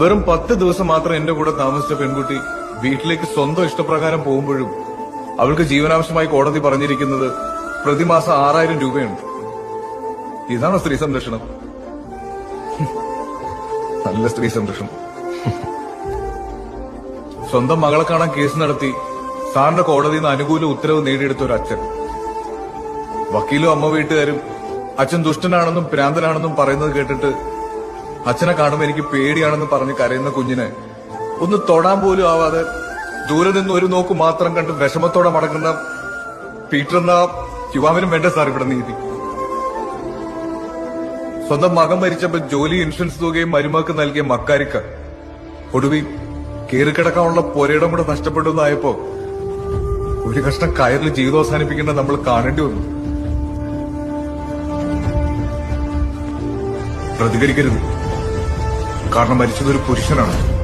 വെറും പത്ത് ദിവസം മാത്രം എന്റെ കൂടെ താമസിച്ച പെൺകുട്ടി വീട്ടിലേക്ക് സ്വന്തം ഇഷ്ടപ്രകാരം പോകുമ്പോഴും അവൾക്ക് ജീവനാവശ്യമായി കോടതി പറഞ്ഞിരിക്കുന്നത് പ്രതിമാസം ആറായിരം രൂപയുണ്ട്. ഇതാണോ സ്ത്രീ സംരക്ഷണം. നല്ല സ്ത്രീ സംരക്ഷണം. സ്വന്തം മകളെ കാണാൻ കേസ് നടത്തി സാറിന്റെ കോടതിയിൽ നിന്ന് അനുകൂല ഉത്തരവ് നേടിയെടുത്ത ഒരു അച്ഛൻ. വക്കീലും അമ്മ വീട്ടുകാരും അച്ഛൻ ദുഷ്ടനാണെന്നും ഭ്രാന്തനാണെന്നും പറയുന്നത് കേട്ടിട്ട് അച്ഛനെ കാണുമ്പോൾ എനിക്ക് പേടിയാണെന്ന് പറഞ്ഞ് കരയുന്ന കുഞ്ഞിനെ ഒന്ന് തൊടാൻ പോലും ആവാതെ ദൂരെ നിന്ന് ഒരു നോക്ക് മാത്രം കണ്ട് വിഷമത്തോടെ മടങ്ങുന്ന പീറ്റർ എന്ന യുവാവിനും വേണ്ട സാർ ഇവിടെ നീതി. സ്വന്തം മകൻ മരിച്ചപ്പോൾ ജോലി ഇൻഷുറൻസ് തുകയും മരുമക്ക് നൽകിയ മക്കാരിക്ക ഒടുവിൽ കയറിക്കിടക്കാനുള്ള പൊരയിടം കൂടെ നഷ്ടപ്പെട്ടു എന്നായപ്പോ ഒരു കഷ്ണം കയറിൽ ജീവിതം നമ്മൾ കാണേണ്ടി വന്നു. പ്രതികരിക്കരുത്. കാരണം മരിച്ചത് ഒരു പുരുഷനാണ്.